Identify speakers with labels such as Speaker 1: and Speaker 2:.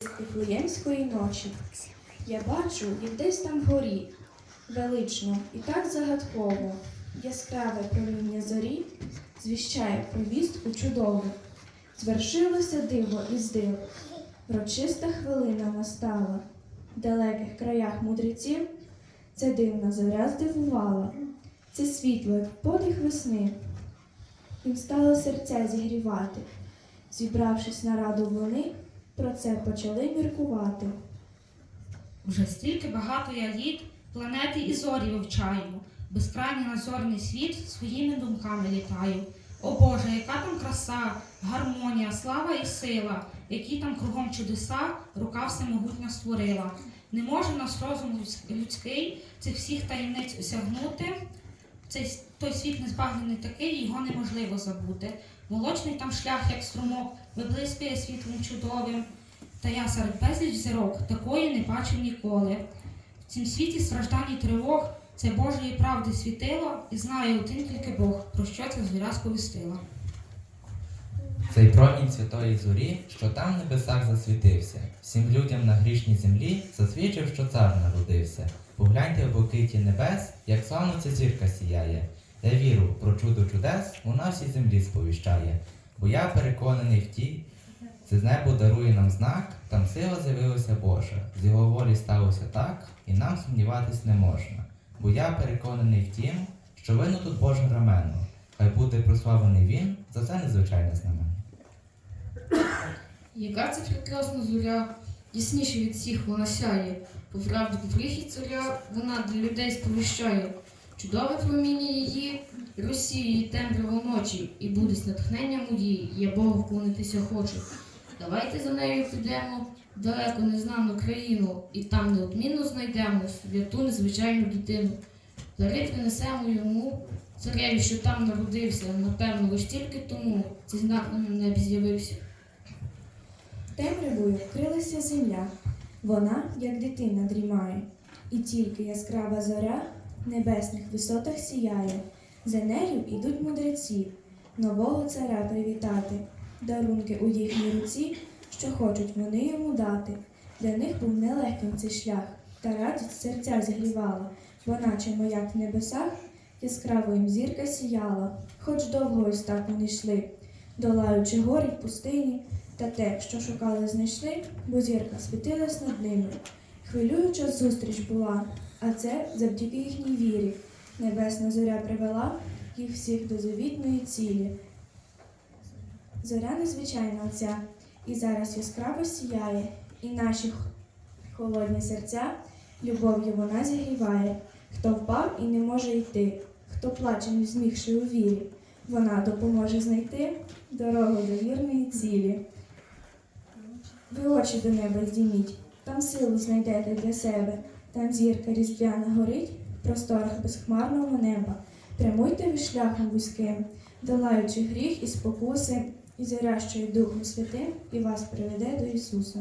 Speaker 1: Вифлеємської ночі. Я бачу, як десь там вгорі, велично і так загадково, яскраве проміння зорі звіщає про вістку чудову. Звершилося диво із див, врочиста хвилина настала. В далеких краях мудреців ця дивна зоря здивувала. Це світло, як подих весни. Їм стало серця зігрівати. Зібравшись на раду вони, про це почали міркувати.
Speaker 2: Вже стільки багато я літ планети і зорі вивчаю, безкрайній назорний світ своїми думками літаю. О Боже, яка там краса, гармонія, слава і сила, які там кругом чудеса, рука всемогутня створила. Не може нас розум людський цих всіх таємниць осягнути. Цей той світ незбагнений такий, його неможливо забути. Молочний там шлях, як струмок, виблискує світлом чудовим. Та я серед безліч зірок такої не бачив ніколи. В цім світі страждань і тривог це Божої правди світило, і знає один тільки Бог, про що ця зоря сповістила.
Speaker 3: Цей промінь святої зорі, що там в небесах засвітився, всім людям на грішній землі засвідчив, що цар народився. Погляньте в блакиті небес, як ця зірка сіяє. Я віру про чудо чудес у нашій землі сповіщає. Бо я переконаний в ті, це з небо дарує нам знак, там сила з'явилася Божа. З його волі сталося так, і нам сумніватись не можна. Бо я переконаний в тім, що вину тут Боже рамено. Хай буде прославлений він за це незвичайне знамення.
Speaker 4: Яка це прекрасна зоря, ясніше від всіх вона сяє. По правді по прихід царя вона для людей сповіщає. Чудове проміння її, розсіює темряву ночі, і буде з натхненням її, я Богу вклонитися хочу. Давайте за нею підемо в далеку незнану країну, і там неодмінно знайдемо святу незвичайну дитину. Дари принесемо йому, цареві, що там народився, напевно, лиш тільки тому цей знак на небі з'явився.
Speaker 1: Темрявою вкрилася земля, вона, як дитина, дрімає, і тільки яскрава зоря небесних висотах сіяє. За нею ідуть мудреці, нового царя привітати, дарунки у їхній руці, що хочуть вони йому дати. Для них був нелегким цей шлях, та радість серця зігрівала, бо наче маяк в небесах яскраво їм зірка сіяла, хоч довго ось так вони йшли, долаючи гори й пустині, та те, що шукали, знайшли, бо зірка світилась над ними. Хвилююча зустріч була, а це завдяки їхній вірі. Небесна зоря привела їх всіх до завітної цілі. Зоря незвичайна оця, і зараз яскраво сіяє, і наші холодні серця любов'ю вона зігріває. Хто впав і не може йти, хто плаче, не змігши у вірі, вона допоможе знайти дорогу до вірної цілі. Ви очі до неба здійміть, там силу знайдете для себе, там зірка різдвяна горить в просторах безхмарного неба. Прямуйте ви шляхом вузьким, долаючи гріх і спокуси, і зарящує Духом Святим, і вас приведе до Ісуса.